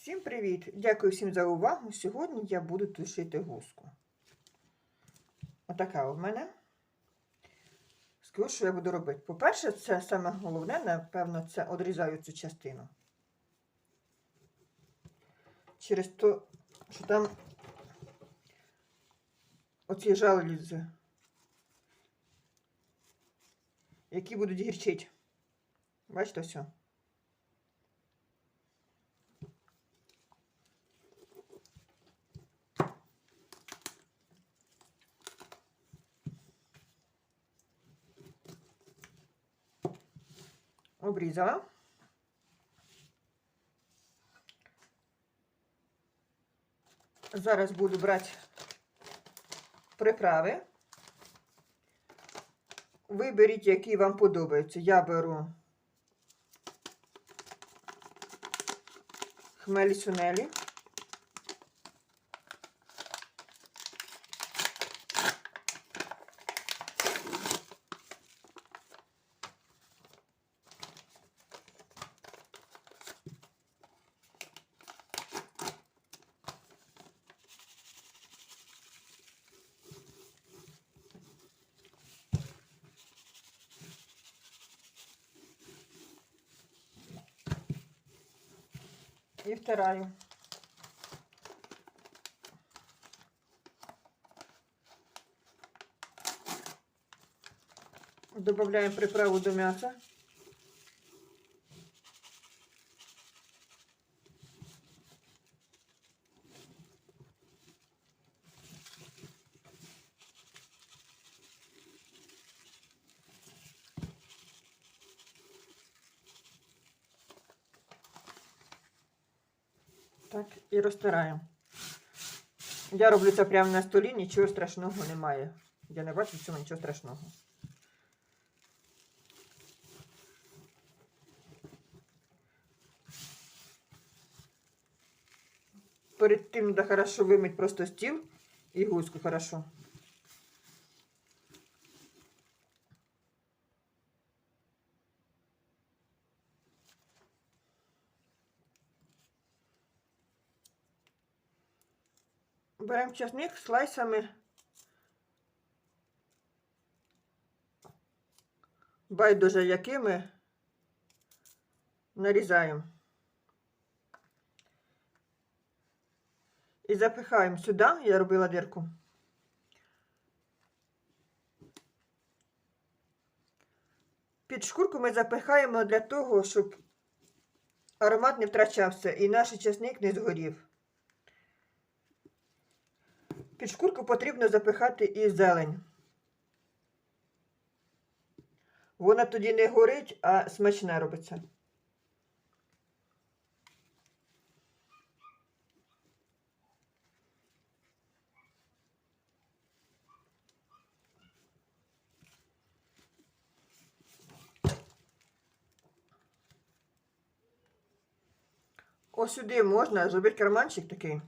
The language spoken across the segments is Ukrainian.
Всім привіт! Дякую всім за увагу. Сьогодні я буду тушити гуску. Отака у мене. Скажу, що я буду робити. По-перше, це саме головне, напевно, це одрізаю цю частину. Через то, що там оці жалюзи, які будуть гірчити. Бачите все? Обрізала. Зараз буду брати приправи. Виберіть, які вам подобаються. Я беру хмелі сунелі. І вторая. Добавляем приправу до м'яса. Так, і розтираємо. Я роблю це прямо на столі, нічого страшного немає. Я не бачу в цьому нічого страшного. Перед тим треба хорошо вимити просто стіл і гуську хорошо. Беремо часник слайсами. Байдуже якими нарізаємо. І запихаємо сюди, я робила дірку. Під шкурку ми запихаємо для того, щоб аромат не втрачався і наш часник не згорів. Під шкурку потрібно запихати і зелень. Вона тоді не горить, а смачне робиться. Ось сюди можна зробити карманчик такий.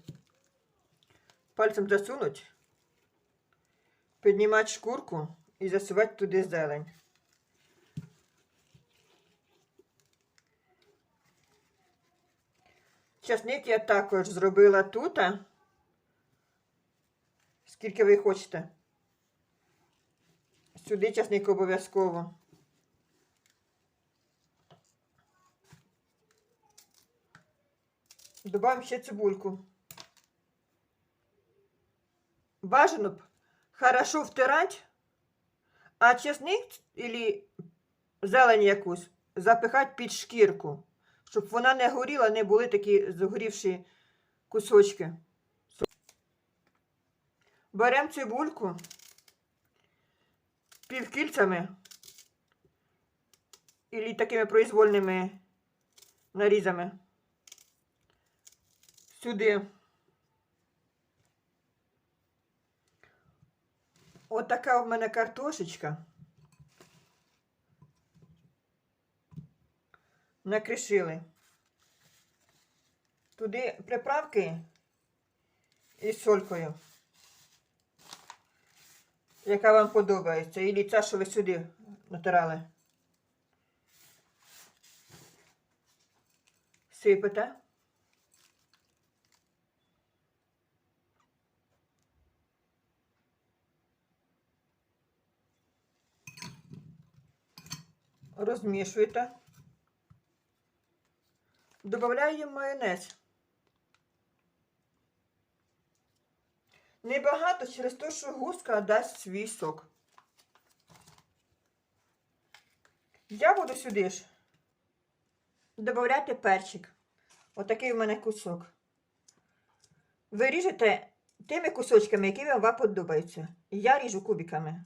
Пальцем засунуть, піднімати шкурку і засувати туди зелень. Часник я також зробила тут. Скільки ви хочете. Сюди часник обов'язково. Добавимо ще цибульку. Бажано б хорошо втирати, а чесник или зелень якусь запихати під шкірку, щоб вона не горіла, не були такі згорівші кусочки. Беремо цибульку півкільцями і такими произвольними нарізами. Сюди. От така в мене картошечка. Накришили. Туди приправки із солькою, яка вам подобається. І ця, що ви сюди натирали. Сипете. Розмішуєте. Додаємо майонез. Небагато через те, що гуска дасть свій сок. Я буду сюди ж додати перчик. Отакий у мене кусок. Ви ріжете тими кусочками, які вам подобаються. Я ріжу кубиками.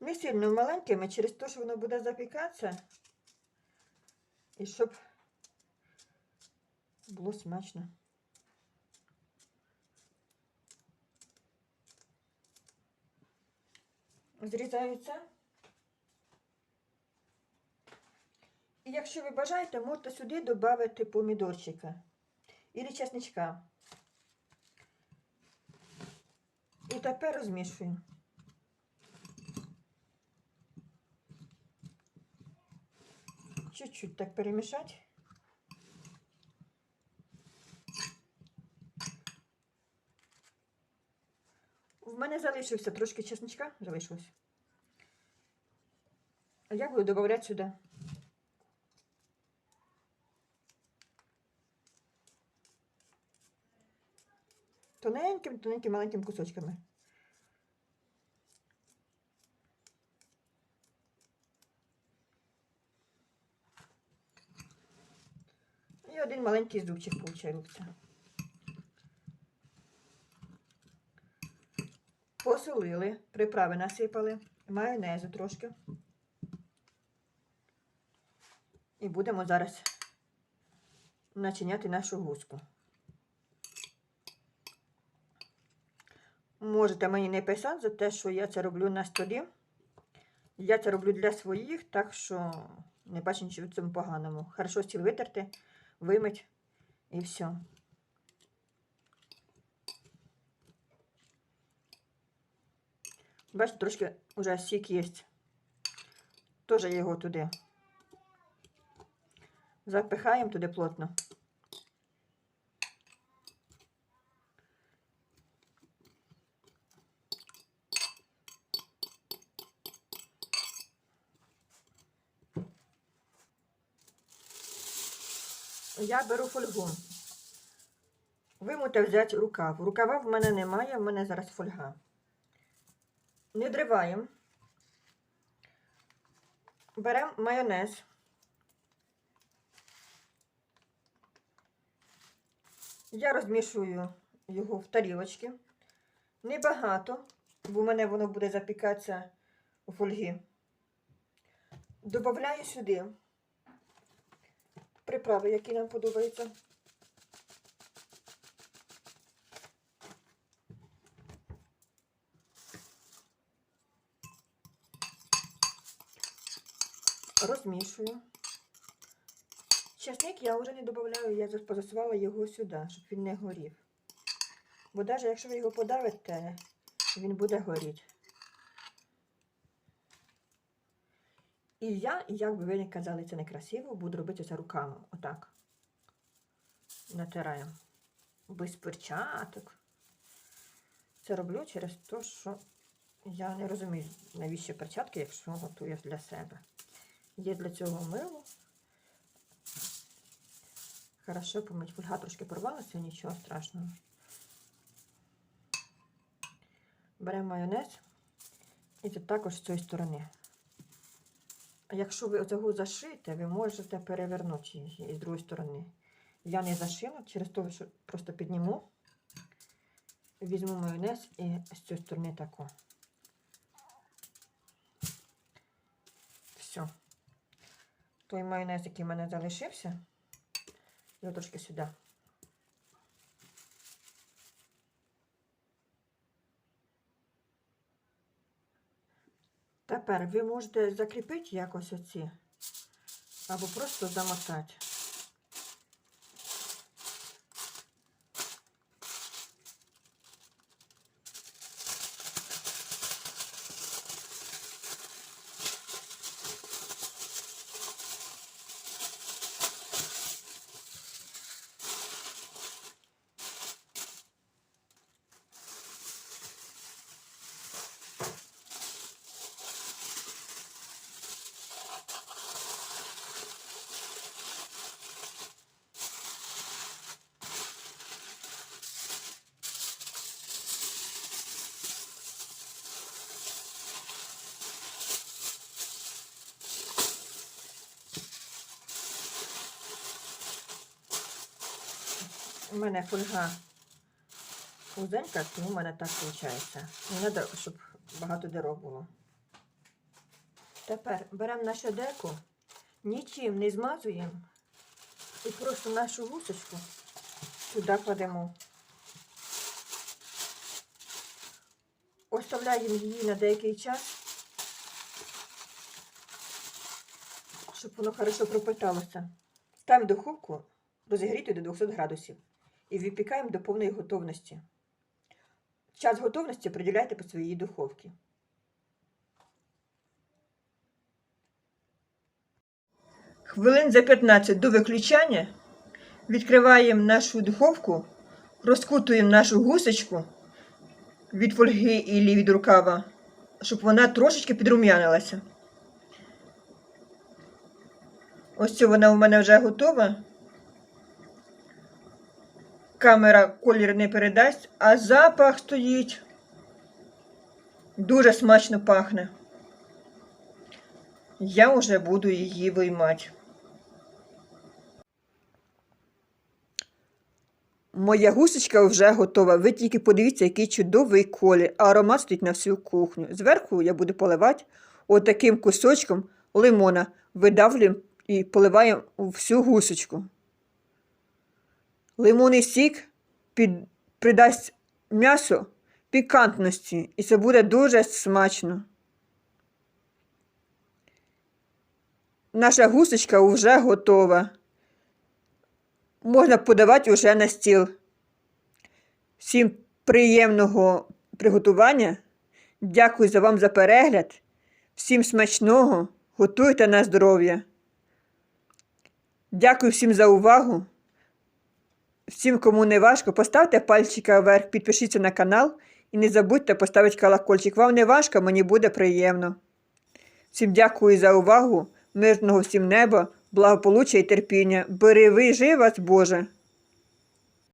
Не сильно маленькими, через те, що воно буде запікатися. І щоб було смачно. Зрізаються. І якщо ви бажаєте, можете сюди додати помідорчика і чесничка. І тепер розмішуємо. Чуть-чуть так перемішати. В мене залишився трошки чесничка, залишилось. А я буду додавати сюди. Тоненьким, тоненьким, маленьким кусочками. Один маленький зубчик виходить. Посолили, приправи насипали, майонезу трошки. І будемо зараз начиняти нашу гуску. Можете мені не писати за те, що я це роблю на столі. Я це роблю для своїх, так що не бачу нічого в цьому поганому. Хорошо стіл витерти, вимить і все. Бачите, трошки вже сік є. Теж його туди. Запихаємо туди плотно. Я беру фольгу. Ви можете взяти рукав. Рукава в мене немає, в мене зараз фольга. Не дриваємо. Беремо майонез. Я розмішую його в тарілочки. Небагато, бо в мене воно буде запікатися у фольгі. Добавляю сюди приправи, які нам подобаються. Розмішую. Часник я вже не додаю, я позасувала його сюди, щоб він не горів. Бо навіть якщо ви його подавите, він буде горіти. І я, як би ви не казали, це некрасиво, буду робити це руками. Отак. Натираємо. Без перчаток. Це роблю через те, що я не розумію, навіщо перчатки, якщо готую для себе. Є для цього мило. Хорошо помить. Фольга трошки порвалася, нічого страшного. Беремо майонез. І тут також з цієї сторони. Якщо ви оцього зашите, ви можете перевернути її з другої сторони. Я не зашила, через те, що просто підніму, візьму майонез і з цієї сторони тако. Все. Той майонез, який в мене залишився, його трошки сюди. Тепер ви можете закріпити якось оці, або просто замотати. У мене фольга узенька, тому в мене так виходить. Не треба, щоб багато дирок було. Тепер беремо нашу деку, нічим не змазуємо і просто нашу гусочку сюди кладемо. Оставляємо її на деякий час, щоб воно хорошо пропиталося. Ставимо духовку розігріти до 200 градусів і випікаємо до повної готовності. Час готовності приділяйте по своїй духовці. Хвилин за 15 до виключання відкриваємо нашу духовку, розкутуємо нашу гусочку від фольги і від рукава, щоб вона трошечки підрум'янилася. Ось вона у мене вже готова. Камера колір не передасть, а запах стоїть. Дуже смачно пахне. Я вже буду її виймати. Моя гусочка вже готова. Ви тільки подивіться, який чудовий колір. Аромат стоїть на всю кухню. Зверху я буду поливати отаким кусочком лимона. Видавлюємо і поливаємо всю гусочку. Лимонний сік під... придасть м'ясо пікантності, і це буде дуже смачно. Наша гусочка вже готова. Можна подавати вже на стіл. Всім приємного приготування. Дякую за вам за перегляд. Всім смачного. Готуйте на здоров'я. Дякую всім за увагу. Всім, кому не важко, поставте пальчика вверх, підпишіться на канал і не забудьте поставити колокольчик. Вам не важко, мені буде приємно. Всім дякую за увагу, мирного всім неба, благополуччя і терпіння. Береги вас, Боже!